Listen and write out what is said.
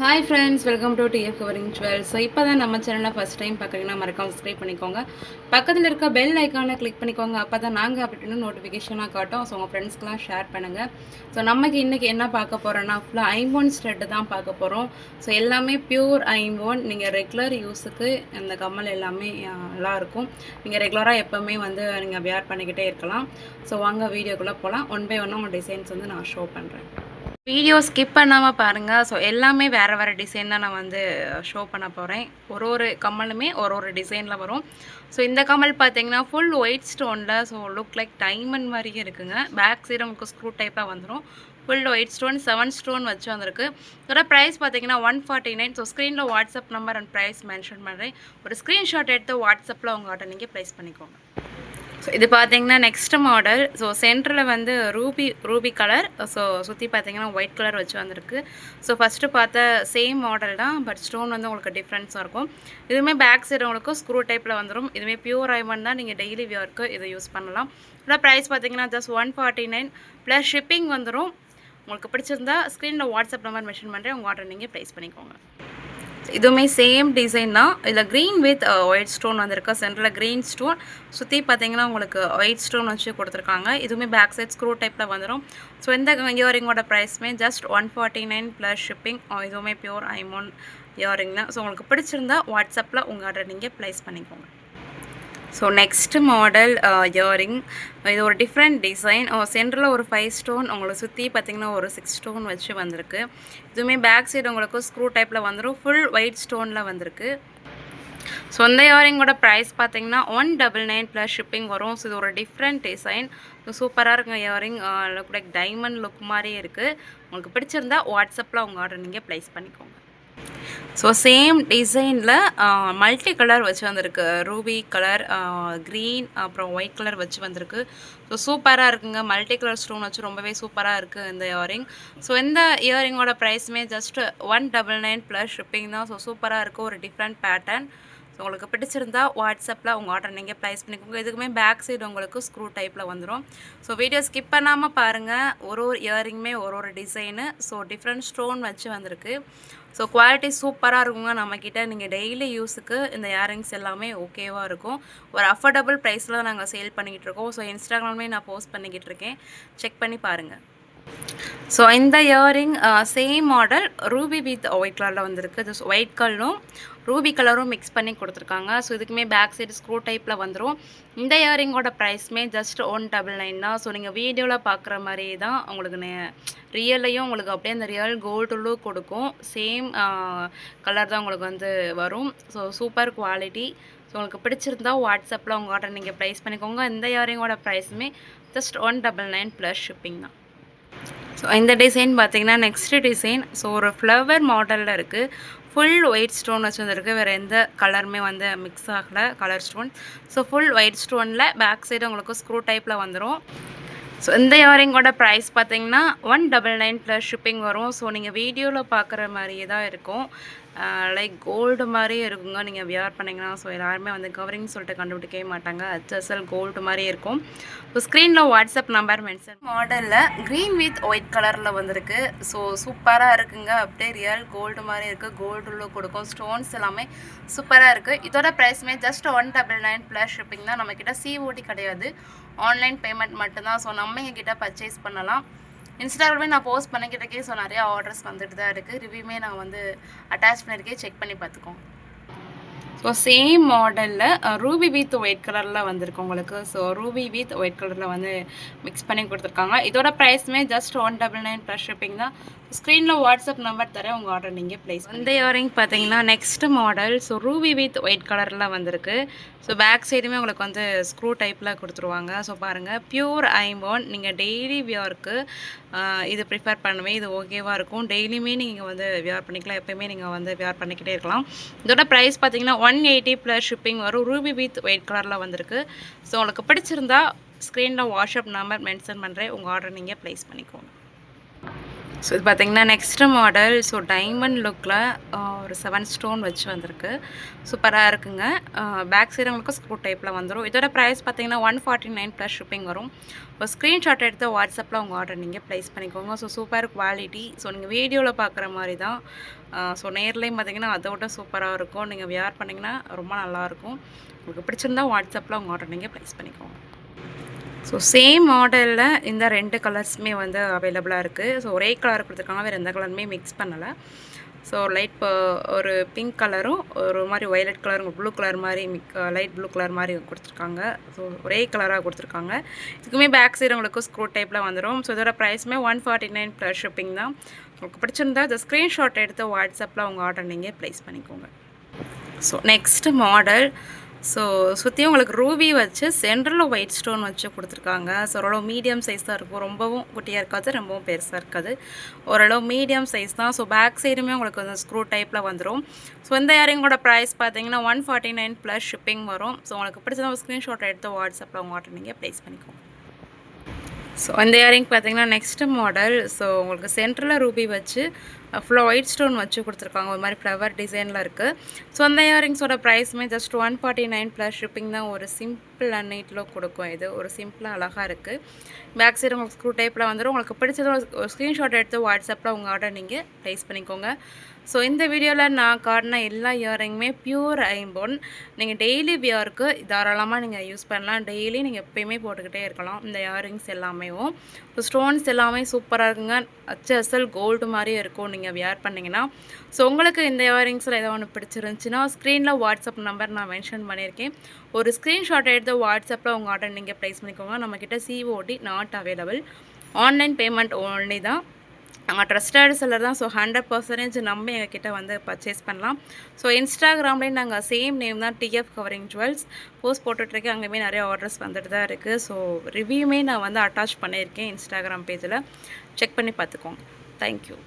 Hi friends welcome to TF covering twelve so இப்போ தான் நம்ம சேனலில் ஃபஸ்ட் டைம் பார்க்குறீங்கன்னா மறக்காம சப்ஸ்கிரைப் பண்ணிக்கோங்க. பக்கத்தில் இருக்க பெல் ஐக்கானை கிளிக் பண்ணிக்கோங்க. அப்போ தான் நாங்கள் அப்படின்னு நோட்டிஃபிகேஷனாக காட்டும். ஸோ உங்கள் ஃப்ரெண்ட்ஸ்க்கெலாம் ஷேர் பண்ணுங்கள் ஸோ நமக்கு இன்றைக்கி என்ன பார்க்க போகிறோன்னா ஃபுல்லாக ஐம்போன் ஸ்ட்ரெட்டு தான் பார்க்க போகிறோம் ஸோ எல்லாமே பியூர் ஐம்போன் நீங்கள் ரெகுலர் யூஸுக்கு இந்த கம்மல் எல்லாமே நல்லாயிருக்கும் நல்லா இருக்கும். நீங்கள் ரெகுலராக எப்போவுமே வந்து நீங்கள் வியர் பண்ணிக்கிட்டே இருக்கலாம். ஸோ வாங்க வீடியோக்குள்ளே போகலாம் ஒன் பை ஒன் உங்கள் டிசைன்ஸ் வந்து நான் ஷோ பண்ணுறேன் வீடியோ ஸ்கிப் பண்ணாமல் பாருங்கள் ஸோ எல்லாமே வேறு வேறு டிசைன் தான் நான் வந்து uh, ஷோ பண்ண போகிறேன் ஒரு ஒரு கம்மலுமே ஒரு ஒரு டிசைனில் வரும். ஸோ இந்த கம்மல் பார்த்தீங்கன்னா ஃபுல் ஒயிட் ஸ்டோனில் ஸோ லுக் லைக் டைமண்ட் மாதிரியே இருக்குங்க. பேக் சைடு உங்களுக்கு ஸ்க்ரூ டைப்பாக வந்துடும் full white stone seven stone வச்சு வந்திருக்கு. இதோட ப்ரைஸ் பார்த்தீங்கன்னா ஒன் ஃபார்ட்டி நைன் ஸோ ஸ்க்ரீனில் WhatsApp number and price mention பண்ணுறேன் ஒரு ஸ்க்ரீன்ஷாட் எடுத்து வாட்ஸ்அப்பில் உங்கள்கிட்ட நீங்கள் ப்ரைஸ் பண்ணிக்கோங்க. ஸோ இது பார்த்தீங்கன்னா நெக்ஸ்ட் மாடல் ஸோ சென்டரில் வந்து ரூபி ரூபி கலர் ஸோ சுற்றி பார்த்தீங்கன்னா ஒயிட் கலர் வச்சு வந்திருக்கு. ஸோ ஃபஸ்ட்டு பார்த்த சேம் மாடல் தான் பட் ஸ்டோன் வந்து உங்களுக்கு டிஃப்ரென்ஸாக இருக்கும். இதுவுமே பேக் சைடு உங்களுக்கு ஸ்க்ரூ டைப்பில் வந்துடும் இதுவுமே பியூர் ஐமன் தான். நீங்கள் டெய்லி வியர்க்கு இதை யூஸ் பண்ணலாம். இதோட ப்ரைஸ் பார்த்தீங்கன்னா just one forty nine plus shipping வந்துடும் உங்களுக்கு பிடிச்சிருந்தா ஸ்க்ரீனில் வாட்ஸ்அப் நம்பர் மென்ஷன் பண்ணுறேன் உங்கள் ஆர்டர் நீங்கள் ப்ரைஸ் பண்ணிக்கோங்க. இதுவுமே சேம் டிசைன் தான். இதில் க்ரீன் வித் ஒயிட் ஸ்டோன் வந்திருக்கு. சென்டரில் க்ரீன் ஸ்டோன் சுற்றி பார்த்தீங்கன்னா உங்களுக்கு ஒயிட் ஸ்டோன் வச்சு கொடுத்துருக்காங்க. இதுவுமே பேக் சைட் ஸ்க்ரூ டைப்பில் வந்துடும் ஸோ இந்த இயரிங்கோட ப்ரைஸ்மே just one forty nine plus shipping இதுவுமே பியூர் ஐமோன் இயரிங் தான். ஸோ உங்களுக்கு பிடிச்சிருந்தா வாட்ஸ்அப்பில் உங்கள் ஆர்டர் நீங்கள் ப்ளேஸ் பண்ணிக்கோங்க. ஸோ நெக்ஸ்ட் மாடல் இயரிங் இது ஒரு டிஃப்ரெண்ட் டிசைன் சென்டரில் ஒரு ஃபைவ் ஸ்டோன் உங்களை சுற்றி பார்த்தீங்கன்னா ஒரு சிக்ஸ் ஸ்டோன் வச்சு வந்திருக்கு. இதுவுமே பேக் சைடு உங்களுக்கு ஸ்க்ரூ டைப்பில் வந்துடும் ஃபுல் ஒயிட் ஸ்டோனில் வந்திருக்கு. ஸோ இந்த இயரிங்கோட ப்ரைஸ் பார்த்தீங்கன்னா one double nine plus shipping வரும். ஸோ இது ஒரு டிஃப்ரெண்ட் டிசைன் சூப்பராக இருக்குங்க earring look like diamond look மாதிரியே இருக்குது உங்களுக்கு பிடிச்சிருந்தா வாட்ஸ்அப்பில் உங்கள் ஆர்டர் நீங்கள் ப்ளேஸ் பண்ணிக்கோங்க. ஸோ சேம் டிசைனில் மல்டி கலர் வச்சு வந்திருக்கு. ரூபி கலர் க்ரீன் அப்புறம் ஒயிட் கலர் வச்சு வந்திருக்கு. ஸோ சூப்பராக இருக்குங்க. மல்டி கலர் ஸ்டோன் வச்சு ரொம்பவே சூப்பராக இருக்குது இந்த இயரிங் ஸோ இந்த இயரிங்கோட ப்ரைஸுமே just one double nine plus shipping தான். ஸோ சூப்பராக இருக்குது ஒரு டிஃப்ரெண்ட் பேட்டர்ன் உங்களுக்கு பிடிச்சிருந்தா வாட்ஸ்அப்பில் உங்கள் ஆர்டர் நீங்கள் ப்ளைஸ் பண்ணிக்கோங்க. இதுக்குமே பேக் சைடு உங்களுக்கு ஸ்க்ரூ டைப்பில் வந்துடும் ஸோ வீடியோ ஸ்கிப் பண்ணாமல் பாருங்கள் ஒரு ஒரு இயரிங்குமே ஒரு ஒரு டிசைனு ஸோ டிஃப்ரெண்ட் ஸ்டோன் வச்சு வந்திருக்கு. ஸோ குவாலிட்டி சூப்பராக இருக்குங்க நம்மக்கிட்ட நீங்கள் டெய்லி யூஸுக்கு இந்த இயரிங்ஸ் எல்லாமே ஓகேவாக இருக்கும். ஒரு அஃபோர்டபுள் ப்ரைஸில் நாங்கள் சேல் பண்ணிக்கிட்டு இருக்கோம். ஸோ இன்ஸ்டாகிராம்லேயும் நான் போஸ்ட் பண்ணிக்கிட்டு இருக்கேன். செக் பண்ணி பாருங்கள் ஸோ uh, இந்த earring same model ruby with white கலரில் வந்திருக்கு. இது ஒயிட் கலரும் ரூபி கலரும் மிக்ஸ் பண்ணி கொடுத்துருக்காங்க. ஸோ இதுக்குமே பேக் சைடு ஸ்க்ரூ டைப்பில் வந்துடும் இந்த இயரிங்கோட ப்ரைஸ்மே ஜஸ்ட் ஒன் டபுள் நைன் தான். ஸோ நீங்கள் வீடியோவில் பார்க்குற மாதிரியே தான் உங்களுக்கு ரியல்லையும் உங்களுக்கு அப்படியே அந்த ரியல் கோல்டு லுக் கொடுக்கும். சேம் கலர் uh, தான் உங்களுக்கு வந்து வரும். ஸோ சூப்பர் குவாலிட்டி ஸோ உங்களுக்கு பிடிச்சிருந்தா வாட்ஸ்அப்பில் உங்கள் ஆர்டர் நீங்கள் ப்ரைஸ் பண்ணிக்கோங்க. இந்த இயரிங்கோட ப்ரைஸுமே just one double nine plus shipping தான். ஸோ இந்த டிசைன் பார்த்திங்கன்னா நெக்ஸ்ட் டிசைன் ஸோ ஒரு ஃப்ளவர் மாடலில் இருக்குது ஃபுல் ஒயிட் ஸ்டோன் வச்சு வந்திருக்கு வேறு எந்த கலருமே வந்து மிக்ஸ் ஆகலை colour stone so full white ஸ்டோனில் back side உங்களுக்கு ஸ்க்ரூ டைப்பில் வந்துடும் ஸோ இந்த இயரிங்கோட ப்ரைஸ் பார்த்தீங்கன்னா one double nine plus shipping வரும். ஸோ நீங்கள் வீடியோவில் பார்க்குற மாதிரியே தான் இருக்கும். லைக் கோல்டு மாதிரியே இருக்குங்க. நீங்கள் வியர் பண்ணிங்கன்னா ஸோ எல்லாருமே வந்து கவரிங் சொல்லிட்டு கண்டுபிடிக்கவே மாட்டாங்க. ஹெச்எஸ்எல் கோல்டு மாதிரி இருக்கும். ஸோ ஸ்க்ரீனில் வாட்ஸ்அப் நம்பர் மென்ஷன் மாடலில் க்ரீன் வித் ஒயிட் கலரில் வந்திருக்கு. ஸோ சூப்பராக இருக்குங்க. அப்படியே ரியல் கோல்டு மாதிரி இருக்குது கோல்டு லுக் கொடுக்கும். ஸ்டோன்ஸ் எல்லாமே சூப்பராக இருக்குது இதோட ப்ரைஸுமே just one double nine plus shipping தான். நம்மக்கிட்ட சிஓடி கிடையாது. ஆன்லைன் பேமெண்ட் மட்டும்தான். ஸோ நம்ம எங்ககிட்ட பர்ச்சேஸ் பண்ணலாம். இன்ஸ்டாகிராமே நான் போஸ்ட் பண்ணிக்கிட்டக்கே ஸோ நிறையா ஆர்டர்ஸ் வந்துட்டு தான் இருக்குது ரிவ்யூமே நான் வந்து அட்டாச் பண்ணியிருக்கேன் செக் பண்ணி பார்த்துக்கோங்க. ஸோ சேம் மாடலில் ரூபி வித் ஒயிட் கலரில் வந்திருக்கு உங்களுக்கு. ஸோ ரூபி வித் ஒயிட் கலரில் வந்து மிக்ஸ் பண்ணி கொடுத்துருக்காங்க. இதோட ப்ரைஸுமே just one double nine plus shipping தான். ஸ்க்ரீனில் வாட்ஸ்அப் நம்பர் தரேன். உங்கள் ஆர்டர் நீங்கள் ப்ளேஸ் இந்த இயரிங் பார்த்தீங்கன்னா next model so ruby with white கலரில் வந்திருக்கு. ஸோ பேக் சைடுமே உங்களுக்கு வந்து ஸ்க்ரூ டைப்பில் கொடுத்துருவாங்க. ஸோ பாருங்கள் பியூர் ஐம்போன் நீங்கள் டெய்லி வியர்க்கு uh, இது ப்ரிஃபர் பண்ணுவேன் இது ஓகேவாக இருக்கும். டெய்லியுமே நீங்கள் வந்து வியர் பண்ணிக்கலாம். எப்போயுமே நீங்கள் வந்து வியர் பண்ணிக்கிட்டே இருக்கலாம். இதோட ப்ரைஸ் பார்த்தீங்கன்னா ஒன் எயிட்டி ப்ளஸ் ஷிப்பிங் வரும். ரூபி வித் ஒயிட் கலரில் வந்திருக்கு. ஸோ உங்களுக்கு பிடிச்சிருந்தா ஸ்க்ரீனில் வாட்ஸ்அப் நம்பர் மென்ஷன் பண்ணுறேன் உங்கள் ஆர்டர் நீங்கள் ப்ளேஸ் பண்ணிக்கோங்க. ஸோ இது பார்த்தீங்கன்னா நெக்ஸ்ட் மாடல் ஸோ டைமண்ட் லுக்கில் ஒரு செவன் ஸ்டோன் வச்சு வந்திருக்கு. சூப்பராக இருக்குங்க. பேக் சைடு உங்களுக்கு ஸ்க்ரூ டைப்பில் வந்துடும் இதோட ப்ரைஸ் பார்த்தீங்கன்னா one forty nine plus shipping வரும். ஒரு ஸ்க்ரீன்ஷாட் எடுத்து வாட்ஸ்அப்பில் உங்கள் ஆர்டர் நீங்கள் ப்ளேஸ் பண்ணிக்கோங்க. ஸோ சூப்பர் குவாலிட்டி ஸோ நீங்கள் வீடியோவில் பார்க்குற மாதிரி தான். ஸோ நேர்லேயும் பார்த்தீங்கன்னா அதை விட சூப்பராக இருக்கும். நீங்கள் வியர் பண்ணிங்கன்னா ரொம்ப நல்லாயிருக்கும் உங்களுக்கு பிடிச்சிருந்தா வாட்ஸ்அப்பில் உங்கள் ஆர்டர் நீங்கள் ப்ளேஸ் பண்ணிக்கோங்க. ஸோ சேம் மாடலில் இந்த ரெண்டு கலர்ஸுமே வந்து அவைலபிளாக இருக்குது ஸோ ஒரே கலர் கொடுத்துருக்காங்க வேறு எந்த கலருமே மிக்ஸ் பண்ணலை. ஸோ லைட் ஒரு பிங்க் கலரும் ஒரு மாதிரி வயலட் கலரும் ப்ளூ கலர் மாதிரி மிக் லைட் ப்ளூ கலர் மாதிரி கொடுத்துருக்காங்க. ஸோ ஒரே கலராக கொடுத்துருக்காங்க. இதுக்குமே பேக் சைடு உங்களுக்கு ஸ்க்ரூ டைப்பில் வந்துடும் ஸோ இதோட ப்ரைஸுமே one forty nine plus shipping தான். உங்களுக்கு பிடிச்சிருந்தா இந்த ஸ்க்ரீன்ஷாட் எடுத்து வாட்ஸ்அப்பில் உங்கள் ஆர்டர் நீங்கள் ப்ளேஸ் பண்ணிக்கோங்க. ஸோ நெக்ஸ்ட் மாடல் ஸோ சுற்றியும் உங்களுக்கு ரூபி வச்சு சென்ட்ரலில் ஒயிட் ஸ்டோன் வச்சு கொடுத்துருக்காங்க. ஸோ ஓரளவு மீடியம் சைஸ் தான் இருக்கும். ரொம்பவும் குட்டியாக இருக்காது ரொம்பவும் பெருசாக இருக்காது. ஓரளவு மீடியம் சைஸ் தான். ஸோ பேக் சைடுமே உங்களுக்கு வந்து ஸ்க்ரூ டைப்பில் வந்துடும் ஸோ இந்த இயரிங்கோட ப்ரைஸ் பார்த்தீங்கன்னா one forty nine plus shipping வரும். ஸோ உங்களுக்கு பிடிச்சதான் ஸ்க்ரீன்ஷாட் எடுத்து வாட்ஸ்அப்பில் உங்கள் ஆர்டர் நீங்கள் ப்ளேஸ் பண்ணிக்கோங்க. ஸோ அந்த இயரிங் பார்த்தீங்கன்னா நெக்ஸ்ட் மாடல் ஸோ உங்களுக்கு சென்ட்ரலில் ரூபி வச்சு ஃபுல்லாக ஒயிட் ஸ்டோன் வச்சு கொடுத்துருக்காங்க. ஒரு மாதிரி ஃப்ளவர் டிசைனில் இருக்குது ஸோ அந்த இயரிங்ஸோட ப்ரைஸுமே just one forty nine plus shipping தான் ஒரு சிம்பிள் அண்ட் நீட்டில் கொடுக்கும். இது ஒரு சிம்பிளாக அழகாக இருக்குது பேக் சைடு உங்களுக்கு ஸ்க்ரூ டைப்பில் வந்துடும் உங்களுக்கு பிடிச்சது ஒரு ஸ்க்ரீன்ஷாட் எடுத்து வாட்ஸ்அப்பில் உங்கள் ஆர்டர் நீங்கள் ப்ளேஸ் பண்ணிக்கோங்க. ஸோ இந்த வீடியோவில் நான் காட்டின எல்லா இயரிங்குமே பியூர் ஐம்போன். நீங்கள் டெய்லி வியருக்கு தாராளமாக நீங்கள் யூஸ் பண்ணலாம். டெய்லி நீங்கள் எப்பயுமே போட்டுக்கிட்டே இருக்கலாம். இந்த இயரிங்ஸ் எல்லாமே இப்போ ஸ்டோன்ஸ் எல்லாமே சூப்பராக இருக்குங்க. அச்சல் கோல்டு மாதிரியே இருக்கும் நீங்கள் வியர் பண்ணிங்கன்னா. ஸோ உங்களுக்கு இந்த இயரிங்ஸில் ஏதோ ஒன்று பிடிச்சிருந்துச்சின்னா ஸ்க்ரீனில் வாட்ஸ்அப் நம்பர் நான் மென்ஷன் பண்ணியிருக்கேன். ஒரு ஸ்க்ரீன்ஷாட் எடுத்து வாட்ஸ்அப்பில் உங்கள் ஆர்டர் நீங்கள் ப்ளேஸ் பண்ணிக்கோங்க. நம்மக்கிட்ட COD not available online payment only தான். நாங்கள் ட்ரஸ்டட் செல்லர் தான். ஸோ ஹண்ட்ரட் பர்சன்டேஜ் நம்பி எங்ககிட்ட வந்து பர்ச்சேஸ் பண்ணலாம். ஸோ இன்ஸ்டாகிராம்லேயும் நாங்கள் சேம் நேம் தான் டிஎஃப் கவரிங் ஜுவல்ஸ் போஸ்ட் போட்டுட்ருக்கேன். அங்கேயுமே நிறைய ஆர்டர்ஸ் வந்துட்டு தான் இருக்குது ஸோ ரிவ்யூமே நான் வந்து அட்டாச் பண்ணியிருக்கேன் இன்ஸ்டாகிராம் பேஜில் செக் பண்ணி பார்த்துக்கோங்க. தேங்க்யூ